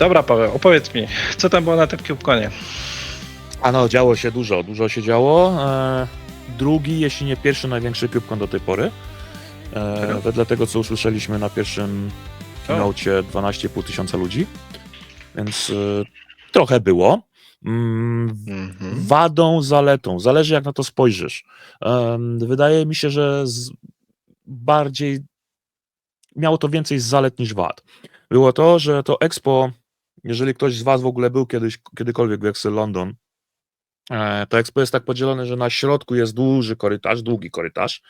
Dobra, Paweł, opowiedz mi, co tam było na tym KubeConie? A no, działo się dużo, dużo się działo. E, drugi, jeśli nie pierwszy największy KubeCon do tej pory. E, wedle tego, co usłyszeliśmy na pierwszym keynocie 12,5 tysiąca ludzi. Więc e, trochę było. Mm, Mhm. wadą, zaletą. Zależy jak na to spojrzysz. Em, Wydaje mi się, że z bardziej miało to więcej zalet niż wad. Było to, że to Expo, jeżeli ktoś z Was w ogóle był kiedyś, kiedykolwiek w Excel London, e, to Expo jest tak podzielone, że na środku jest duży korytarz, długi korytarz,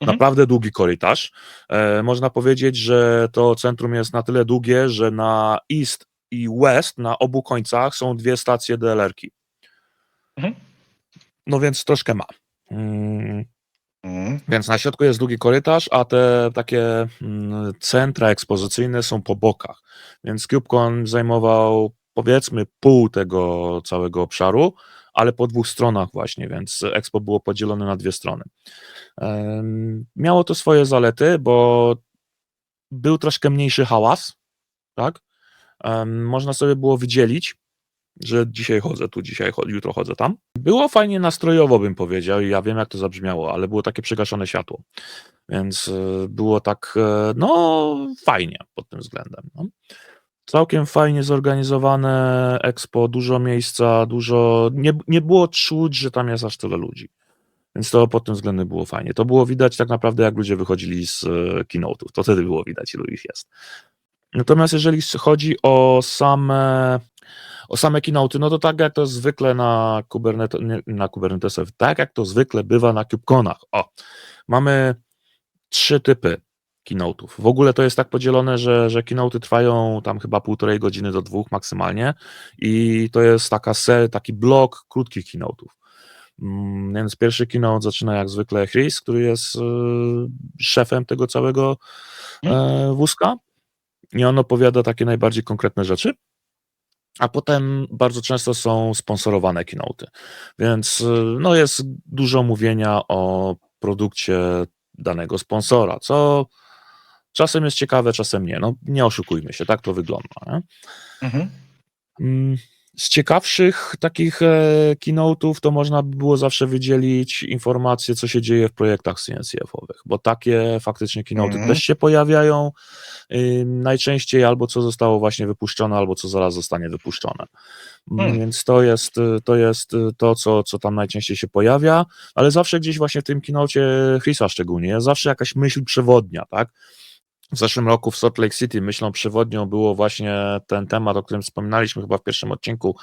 Mhm. naprawdę długi korytarz. E, Można powiedzieć, że to centrum jest na tyle długie, że na East i West, na obu końcach są dwie stacje DLR-ki. Mhm. No więc troszkę ma. Mm, Mhm. Więc na środku jest długi korytarz, a te takie mm, centra ekspozycyjne są po bokach. Więc CubeCon zajmował powiedzmy pół tego całego obszaru, ale po dwóch stronach właśnie, więc Expo było podzielone na dwie strony. Miało to swoje zalety, bo był troszkę mniejszy hałas, tak? Można sobie było wydzielić, że dzisiaj chodzę tu, dzisiaj chodzę, jutro chodzę tam. Było fajnie nastrojowo, bym powiedział, i ja wiem, jak to zabrzmiało, ale było takie przygaszone światło. Więc e, było tak, e, no, fajnie pod tym względem. No. Całkiem fajnie zorganizowane expo, dużo miejsca, dużo. Nie, nie było czuć, że tam jest aż tyle ludzi. Więc to pod tym względem było fajnie. To było widać tak naprawdę, jak ludzie wychodzili z e, keynote'ów. To wtedy było widać, ilu ich jest. Natomiast jeżeli chodzi o same o same keynote, no to tak jak to zwykle na, Kubernet, na Kubernetesach, tak jak to zwykle bywa na KubeConach. O, mamy trzy typy keynote'ów. W ogóle to jest tak podzielone, że, że keynote'y trwają tam chyba półtorej godziny do dwóch maksymalnie i to jest taka ser, taki blok krótkich keynote'ów. Mm, Więc pierwszy keynote zaczyna jak zwykle Chris, który jest e, szefem tego całego e, wózka i on opowiada takie najbardziej konkretne rzeczy. A potem bardzo często są sponsorowane keynote'y. Więc y, no, jest dużo mówienia o produkcie danego sponsora, co czasem jest ciekawe, czasem nie. No, nie oszukujmy się, tak to wygląda. Mhm. Mm, Z ciekawszych takich e, keynote'ów to można by było zawsze wydzielić informacje, co się dzieje w projektach CNCF-owych, bo takie faktycznie keynote'y Mhm. też się pojawiają y, najczęściej albo co zostało właśnie wypuszczone, albo co zaraz zostanie wypuszczone. Mm, Hmm. Więc to jest, y, to jest y, to, co, co tam najczęściej się pojawia, ale zawsze gdzieś właśnie w tym keynocie Chrisa szczególnie zawsze jakaś myśl przewodnia, tak? W zeszłym roku w Salt Lake City myślą przewodnią było właśnie ten temat, o którym wspominaliśmy chyba w pierwszym odcinku,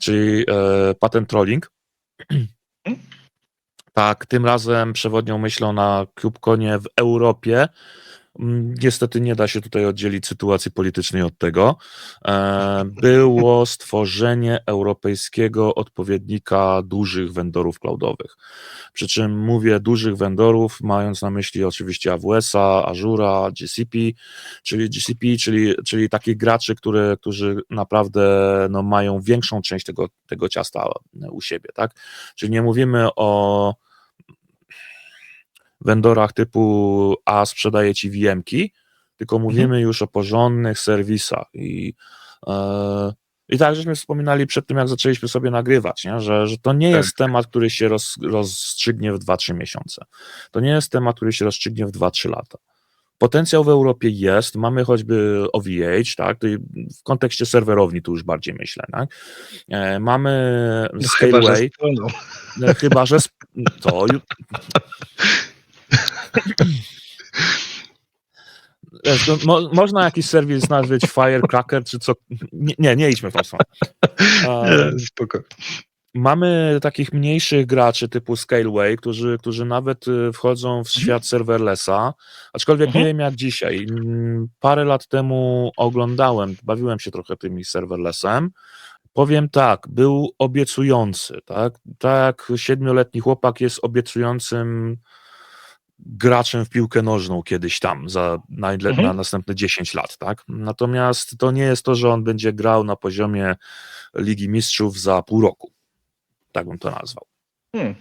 czyli e, patent trolling. Tak, tym razem przewodnią myślą na KubeConie w Europie. Mm, Niestety nie da się tutaj oddzielić sytuacji politycznej od tego. E, Było stworzenie europejskiego odpowiednika dużych vendorów cloudowych. Przy czym mówię dużych vendorów, mając na myśli oczywiście AWS-a, Azura, GCP, czyli GCP, czyli, czyli takich graczy, które, którzy naprawdę no, mają większą część tego, tego ciasta u siebie, tak? Czyli nie mówimy o vendorach typu A sprzedaje ci VM-ki, tylko mówimy już o porządnych serwisach i e, i tak żeśmy wspominali przed tym, jak zaczęliśmy sobie nagrywać, nie? Że, że to nie Tak. jest temat, który się roz, rozstrzygnie w 2-3 miesiące. To nie jest temat, który się rozstrzygnie w 2-3 lata. Potencjał w Europie jest, mamy choćby OVH, tak, w kontekście serwerowni tu już bardziej myślę, tak? E, mamy No Chyba, że Scaleway, no, chyba, że to mo, można jakiś serwis nazwać Firecracker, czy co. Nie, nie, idźmy w tą stronę. Nie, Spoko. Mamy takich mniejszych graczy typu Scaleway, którzy, którzy nawet y, wchodzą w świat serverlessa, aczkolwiek Mhm. nie wiem jak dzisiaj. Mm, Parę lat temu oglądałem, bawiłem się trochę tym serverlessem. Powiem tak, był obiecujący, tak? Tak jak siedmioletni chłopak jest obiecującym graczem w piłkę nożną kiedyś tam za na, Mhm. na następne 10 lat, tak? Natomiast to nie jest to, że on będzie grał na poziomie Ligi Mistrzów za pół roku. Tak bym to nazwał. Hmm.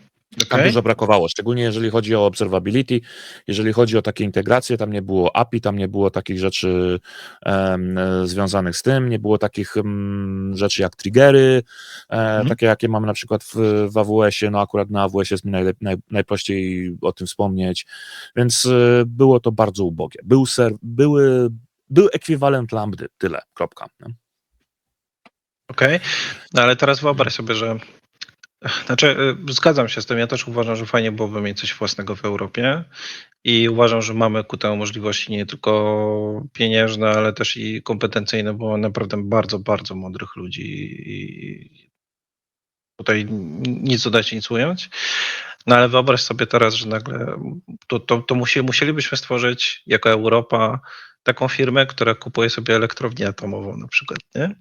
Tam Okej. dużo brakowało, szczególnie jeżeli chodzi o observability, jeżeli chodzi o takie integracje, tam nie było API, tam nie było takich rzeczy e, związanych z tym, nie było takich em, rzeczy jak triggery, Mhm. takie jakie mamy na przykład w, w AWS-ie, no akurat na AWS jest mi najlep, naj, najprościej o tym wspomnieć, więc e, było to bardzo ubogie. Był ser, były, był ekwiwalent lambdy, tyle, kropka. Okej, no ale teraz wyobraź sobie, że. Znaczy, y, zgadzam się z tym. Ja też uważam, że fajnie byłoby mieć coś własnego w Europie i uważam, że mamy ku temu możliwości nie tylko pieniężne, ale też i kompetencyjne, bo mamy naprawdę bardzo, bardzo mądrych ludzi i tutaj nic dodać, nic ująć. No ale wyobraź sobie teraz, że nagle to, to, to musi, musielibyśmy stworzyć jako Europa taką firmę, która kupuje sobie elektrownię atomową na przykład, nie?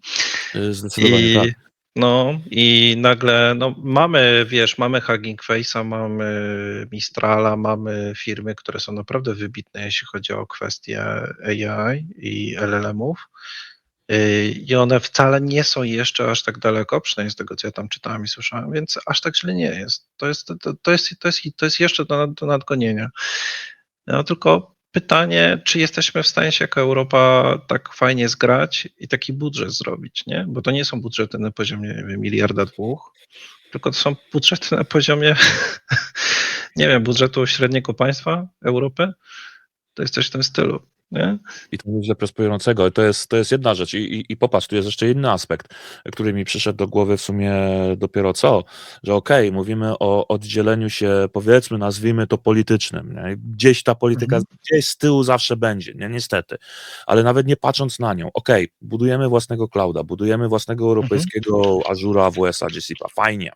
Zdecydowanie I, tak. No i nagle no, mamy, wiesz, mamy Hugging Face'a, mamy Mistrala, mamy firmy, które są naprawdę wybitne, jeśli chodzi o kwestie AI i LLM-ów. Yy, I one wcale nie są jeszcze aż tak daleko, przynajmniej z tego, co ja tam czytałem i słyszałem, więc aż tak źle nie jest. To jest, to, to jest, to jest, to jest jeszcze do, do nadgonienia. No tylko pytanie, czy jesteśmy w stanie się jako Europa tak fajnie zgrać i taki budżet zrobić, nie? Bo to nie są budżety na poziomie nie wiem, miliarda dwóch, tylko to są budżety na poziomie, nie wiem, budżetu średniego państwa Europy. To jest coś w tym stylu. Nie? I to nieźle prosperującego. To jest, to jest jedna rzecz. I, i, I popatrz, tu jest jeszcze inny aspekt, który mi przyszedł do głowy w sumie dopiero co, że okej, mówimy o oddzieleniu się, powiedzmy, nazwijmy to politycznym. Nie? Gdzieś ta polityka, Mhm. gdzieś z tyłu zawsze będzie, nie? niestety. Ale nawet nie patrząc na nią, okej, budujemy własnego clouda, budujemy własnego europejskiego Azura, AWS-a, GCP, fajnie.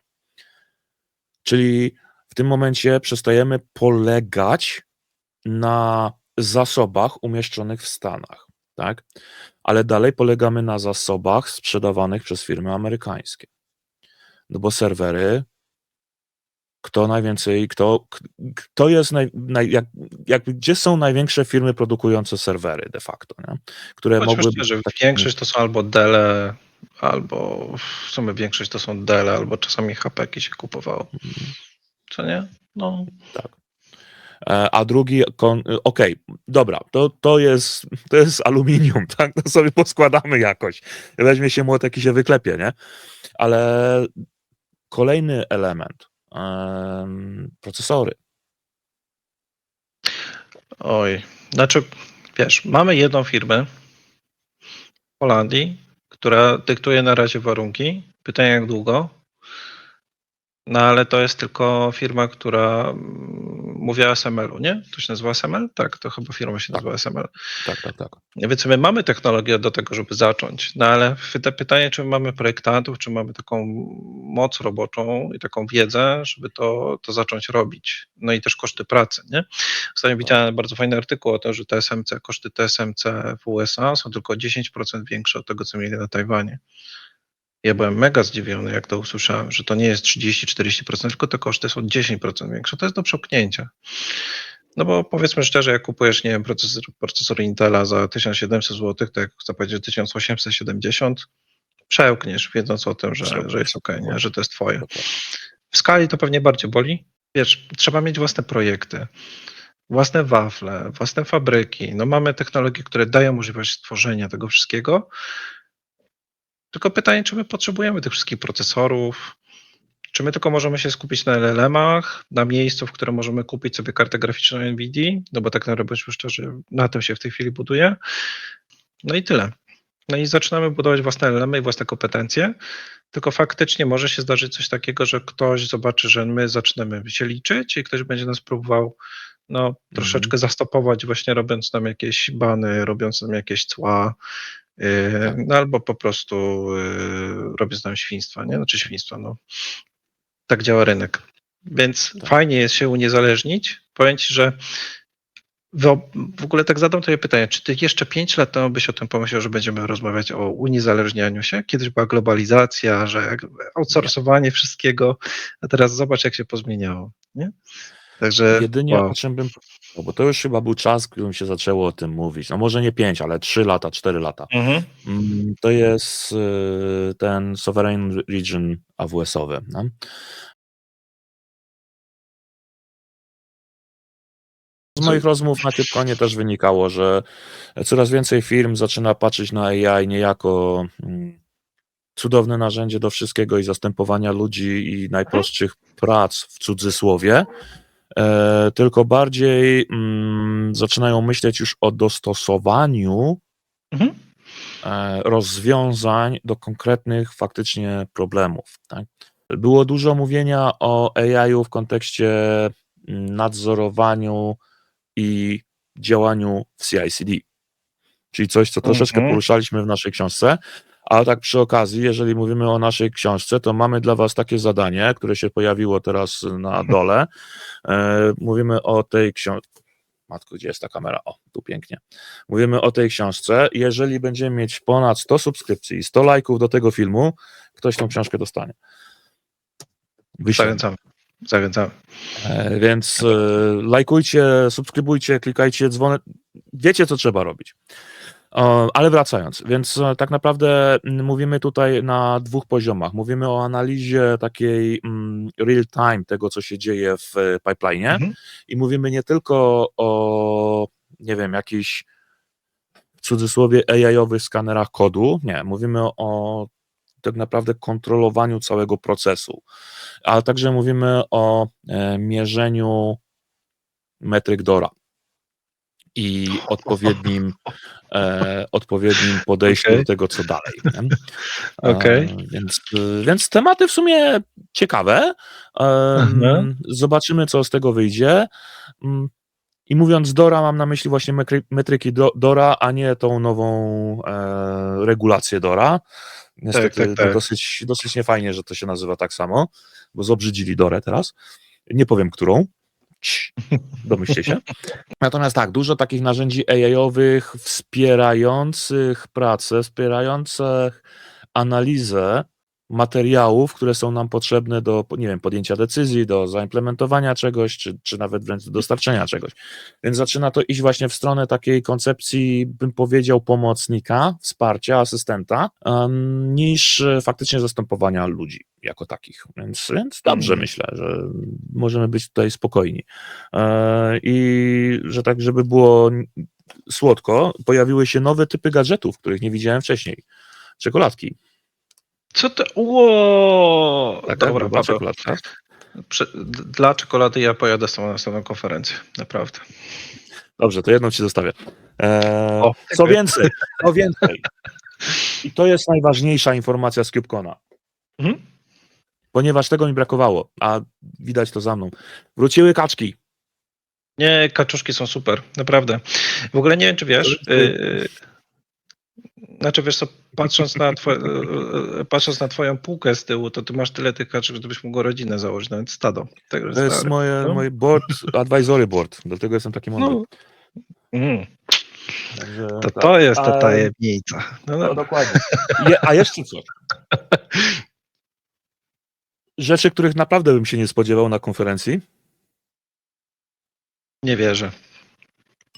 Czyli w tym momencie przestajemy polegać na zasobach umieszczonych w Stanach, tak? Ale dalej polegamy na zasobach sprzedawanych przez firmy amerykańskie. No bo serwery, kto najwięcej, kto, kto jest, naj, naj, jak, jak, gdzie są największe firmy produkujące serwery de facto, nie? które Bądźmy mogłyby... szczerzy, tak- większość to są albo Dele, albo w sumie większość to są Dele, albo czasami HP się kupowało. Co nie? No, Tak. E, A drugi, kon- okej, dobra, to, to, jest, to jest aluminium, tak? To sobie poskładamy jakoś. Weźmie się młotek i się wyklepie, nie? Ale kolejny element, em, procesory. Oj, znaczy, wiesz, mamy jedną firmę w Holandii, która dyktuje na razie warunki. Pytanie, jak długo? No ale to jest tylko firma, która mm, mówi o SML-u, nie? To się nazywa SML? Tak, to chyba firma się Tak. nazywa SML. Tak, tak, tak. Więc my mamy technologię do tego, żeby zacząć, no ale pyta- pytanie, czy my mamy projektantów, czy mamy taką moc roboczą i taką wiedzę, żeby to, to zacząć robić. No i też koszty pracy, nie? Ostatnio widziałem bardzo fajny artykuł o tym, że TSMC, koszty TSMC w USA są tylko 10% większe od tego, co mieli na Tajwanie. Ja byłem mega zdziwiony, jak to usłyszałem, że to nie jest 30-40%, tylko te koszty są 10% większe. To jest do przełknięcia. No bo powiedzmy szczerze, jak kupujesz, nie wiem, procesor, procesor Intela za 1700 zł, to jak chcę powiedzieć 1870, przełkniesz, wiedząc o tym, że, że jest ok, nie? że to jest twoje. W skali to pewnie bardziej boli. Wiesz, trzeba mieć własne projekty, własne wafle, własne fabryki. No mamy technologie, które dają możliwość stworzenia tego wszystkiego. Tylko pytanie, czy my potrzebujemy tych wszystkich procesorów, czy my tylko możemy się skupić na LLM-ach, na miejscu, w którym możemy kupić sobie kartę graficzną NVIDIA, no bo tak naprawdę bądźmy szczerzy, na tym się w tej chwili buduje. No i tyle. No i zaczynamy budować własne LLM-y i własne kompetencje, tylko faktycznie może się zdarzyć coś takiego, że ktoś zobaczy, że my zaczynamy się liczyć i ktoś będzie nas próbował no, troszeczkę zastopować, właśnie robiąc nam jakieś bany, robiąc nam jakieś cła, no albo po prostu yy, robiąc nam świństwa, nie? Znaczy świństwa, no. Tak działa rynek. Więc Tak. fajnie jest się uniezależnić. Powiem Ci, że w ogóle tak zadam tobie pytanie, czy ty jeszcze 5 lat temu byś o tym pomyślał, że będziemy rozmawiać o uniezależnianiu się? Kiedyś była globalizacja, że outsourcowanie wszystkiego, a teraz zobacz, jak się pozmieniało. Nie? Także Jedynie wow. o czym bym bo to już chyba był czas, w którym się zaczęło o tym mówić. No może nie 5, ale 3 lata, 4 lata. Mhm. Mm, To jest y, ten Sovereign Region AWS-owy. No? z moich rozmów na Typkonie też wynikało, że coraz więcej firm zaczyna patrzeć na AI nie jako mm, cudowne narzędzie do wszystkiego i zastępowania ludzi i najprostszych prac w cudzysłowie, tylko bardziej mm, zaczynają myśleć już o dostosowaniu Mhm. e, rozwiązań do konkretnych faktycznie problemów. Tak? Było dużo mówienia o AI-u w kontekście mm, nadzorowaniu i działaniu w CI/CD, czyli coś, co troszeczkę Mhm. poruszaliśmy w naszej książce. A tak przy okazji, jeżeli mówimy o naszej książce, to mamy dla Was takie zadanie, które się pojawiło teraz na dole. E, mówimy o tej książce. Matko, gdzie jest ta kamera? O, tu pięknie. Mówimy o tej książce. Jeżeli będziemy mieć ponad 100 subskrypcji i 100 lajków do tego filmu, ktoś tą książkę dostanie. Wyślę. Zachęcamy. Zachęcamy. E, Więc e, lajkujcie, subskrybujcie, klikajcie dzwonek. Wiecie, co trzeba robić. Ale wracając, więc e, tak naprawdę mówimy tutaj na dwóch poziomach. Mówimy o analizie takiej real time tego, co się dzieje w e, pipeline Mhm. i mówimy nie tylko o, nie wiem, jakichś w cudzysłowie AI-owych skanerach kodu, nie, mówimy o tak naprawdę kontrolowaniu całego procesu, ale także mówimy o e, mierzeniu metryk DORA i odpowiednim, e, odpowiednim podejściu Okej. do tego, co dalej. E, Więc, e, więc tematy w sumie ciekawe. Mhm. Em, Zobaczymy, co z tego wyjdzie. Mm, I mówiąc Dora, mam na myśli właśnie metry- metryki do, Dora, a nie tą nową e, regulację Dora. Niestety tak, tak. To dosyć, dosyć niefajnie, że to się nazywa tak samo, bo zobrzydzili Dorę teraz. Nie powiem, którą. Domyślcie się. Natomiast tak, dużo takich narzędzi AI-owych wspierających pracę, wspierających analizę materiałów, które są nam potrzebne do, nie wiem, podjęcia decyzji, do zaimplementowania czegoś, czy, czy nawet wręcz do dostarczenia czegoś. Więc zaczyna to iść właśnie w stronę takiej koncepcji, bym powiedział, pomocnika, wsparcia, asystenta, niż e, faktycznie zastępowania ludzi jako takich. Więc, więc dobrze Mm. myślę, że możemy być tutaj spokojni. E, I że tak, żeby było słodko, pojawiły się nowe typy gadżetów, których nie widziałem wcześniej. Czekoladki. Co to? Ło! Tak, Dobra, Paweł. czekoladka. Dla czekolady ja pojadę z tobą na następną konferencję. Naprawdę. Dobrze, to jedną ci zostawię. Eee, O, co więcej, co więcej. I to jest najważniejsza informacja z CubeCona. Mhm. Ponieważ tego mi brakowało, a widać to za mną. Wróciły kaczki. Nie, kaczuszki są super, naprawdę. W ogóle nie wiem, czy wiesz. Yy, znaczy, wiesz co, patrząc na, twoje, patrząc na twoją półkę z tyłu, to ty masz tyle tych kaczek, że byś mógł rodzinę założyć, nawet stado. Tak, To jest moje, no. moje board, advisory board, dlatego jestem taki mądry. no. mm, Także, To tak. to jest ta tajemnica. No, No no. dokładnie. Je, a jeszcze coś. Rzeczy, których naprawdę bym się nie spodziewał na konferencji. Nie wierzę.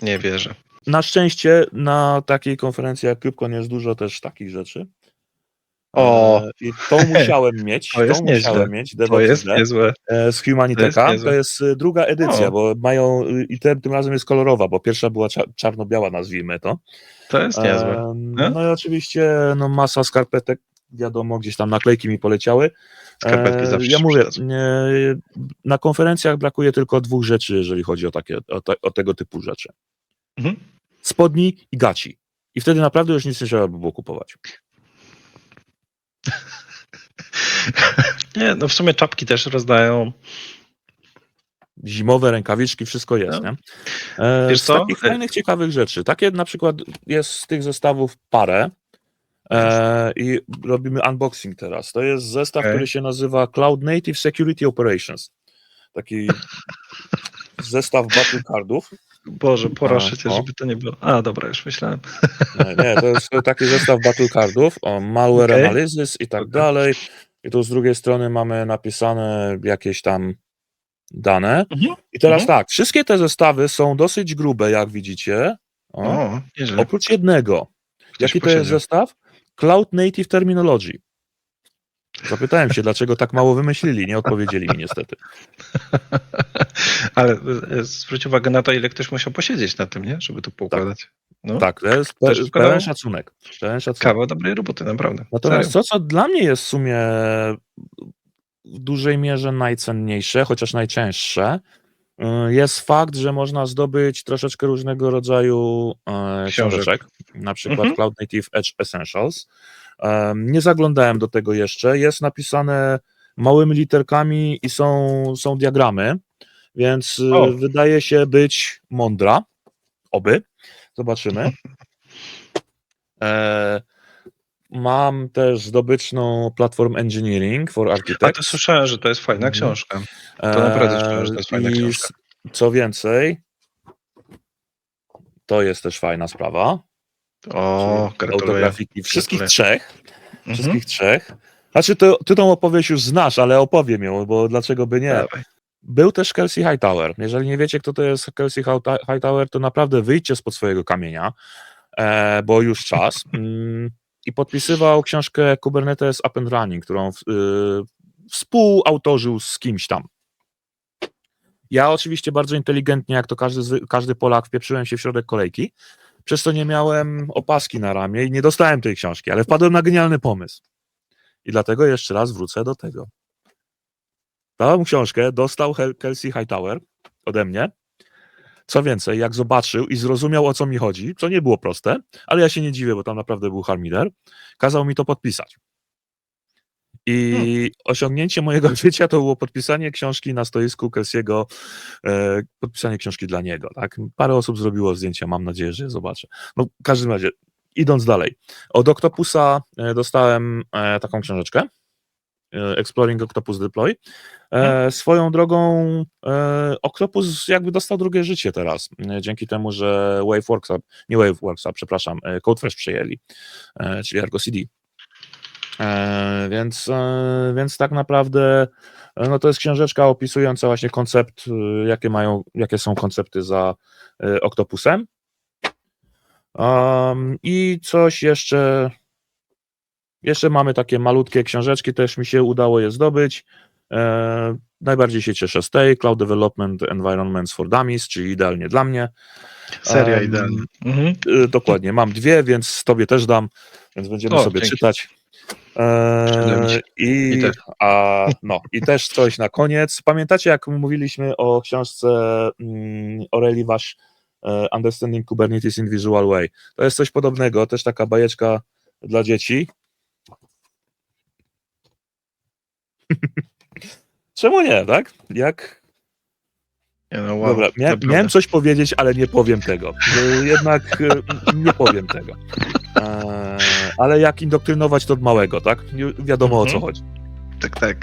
Nie wierzę. Na szczęście na takiej konferencji jak CubeCon jest dużo też takich rzeczy. O. E, I to musiałem mieć. To jest nieźle. musiałem mieć. To jest niezłe. e, z Humaniteka. to jest To jest e, druga edycja, O. bo mają i tym, tym razem jest kolorowa, bo pierwsza była cza- czarno-biała, nazwijmy to. To jest niezłe. No. No i oczywiście no, masa skarpetek, wiadomo, gdzieś tam naklejki mi poleciały. Skarpetki E, zawsze Ja mówię, na konferencjach brakuje tylko dwóch rzeczy, jeżeli chodzi o, takie, o, te, o tego typu rzeczy. Mhm. Spodni i gaci. I wtedy naprawdę już nic nie trzeba by było kupować. Nie, no w sumie czapki też rozdają. Zimowe rękawiczki, wszystko jest. No. Nie? E, Wiesz z co? takich fajnych, ciekawych rzeczy. Takie na przykład jest z tych zestawów parę. E, I robimy unboxing teraz. To jest zestaw, Okej. który się nazywa Cloud Native Security Operations. Taki zestaw battle cardów. Boże, proszę cię, żeby to nie było. A, dobra, już myślałem. Nie, nie, to jest taki zestaw battle cardów, o malware Okej. analysis i tak Okej. dalej. I tu z drugiej strony mamy napisane jakieś tam dane. Mhm. I teraz Mhm. tak, wszystkie te zestawy są dosyć grube, jak widzicie. O, O, oprócz jednego. Ktoś Jaki to jest zestaw? Cloud Native Terminology. Zapytałem się, dlaczego tak mało wymyślili. Nie odpowiedzieli mi niestety. Ale e, zwróć uwagę na to, ile ktoś musiał posiedzieć na tym, nie? Żeby to poukładać. No, Tak, to jest Też pe- pełen szacunek. Pełen szacunek. Kawał dobrej roboty, naprawdę. Natomiast Serio. to, co dla mnie jest w sumie w dużej mierze najcenniejsze, chociaż najcięższe, jest fakt, że można zdobyć troszeczkę różnego rodzaju e, książeczek, na przykład Mhm. Cloud Native Edge Essentials. Em, Nie zaglądałem do tego jeszcze. Jest napisane małymi literkami i są, są diagramy, więc y, O. wydaje się być mądra. Oby. Zobaczymy. E, mam też zdobyczną Platform Engineering for A Architects. to słyszałem, że to jest fajna Mhm. książka. to naprawdę słyszałem, że to jest fajna i książka. Co więcej, to jest też fajna sprawa. O, autografiki wszystkich trzech. Mhm. Wszystkich trzech. Znaczy, ty, ty tą opowieść już znasz, ale opowiem ją, bo dlaczego by nie? Dawaj. Był też Kelsey Hightower. Jeżeli nie wiecie, kto to jest Kelsey Hightower, to naprawdę wyjdźcie spod swojego kamienia, e, bo już czas. I podpisywał książkę Kubernetes Up and Running, którą y, współautorzył z kimś tam. Ja oczywiście bardzo inteligentnie, jak to każdy, każdy Polak, wpieprzyłem się w środek kolejki, przez to nie miałem opaski na ramię i nie dostałem tej książki, ale wpadłem na genialny pomysł. I dlatego jeszcze raz wrócę do tego. Dałem książkę, dostał Kelsey Hightower ode mnie. Co więcej, jak zobaczył i zrozumiał, o co mi chodzi, co nie było proste, ale ja się nie dziwię, bo tam naprawdę był harmider, kazał mi to podpisać. I osiągnięcie mojego życia to było podpisanie książki na stoisku Kelsiego, e, podpisanie książki dla niego. Tak? Parę osób zrobiło zdjęcia, mam nadzieję, że je zobaczę. No, w każdym razie, idąc dalej. Od Octopusa e, dostałem e, taką książeczkę, Exploring Octopus Deploy. E, swoją drogą e, Octopus jakby dostał drugie życie teraz, e, dzięki temu, że Waveworks, nie Waveworks, przepraszam, e, Codefresh przejęli, e, czyli Argo CD. E, więc, e, więc tak naprawdę e, no to jest książeczka opisująca właśnie koncept, e, jakie mają, jakie są koncepty za e, Octopusem. Um, I coś jeszcze. Jeszcze mamy takie malutkie książeczki, też mi się udało je zdobyć. E, najbardziej się cieszę z tej Cloud Development Environments for Dummies, czyli idealnie dla mnie. Seria Em, idealna. Mhm. Y, Dokładnie, mam dwie, więc tobie też dam, więc będziemy O, sobie dzięki. czytać. Eee, się. I, też. a, no, I też coś na koniec. Pamiętacie, jak mówiliśmy o książce mm, Aureli Wasz e, Understanding Kubernetes in Visual Way? To jest coś podobnego, też taka bajeczka dla dzieci. Czemu nie, tak? Jak Nie, no, wow, Dobra, mia, naprawdę. miałem coś powiedzieć, ale nie powiem tego. Y, Jednak y, nie powiem tego. Ale jak indoktrynować to od małego, tak? Ju- Wiadomo o co Mhm. chodzi. Tak, tak.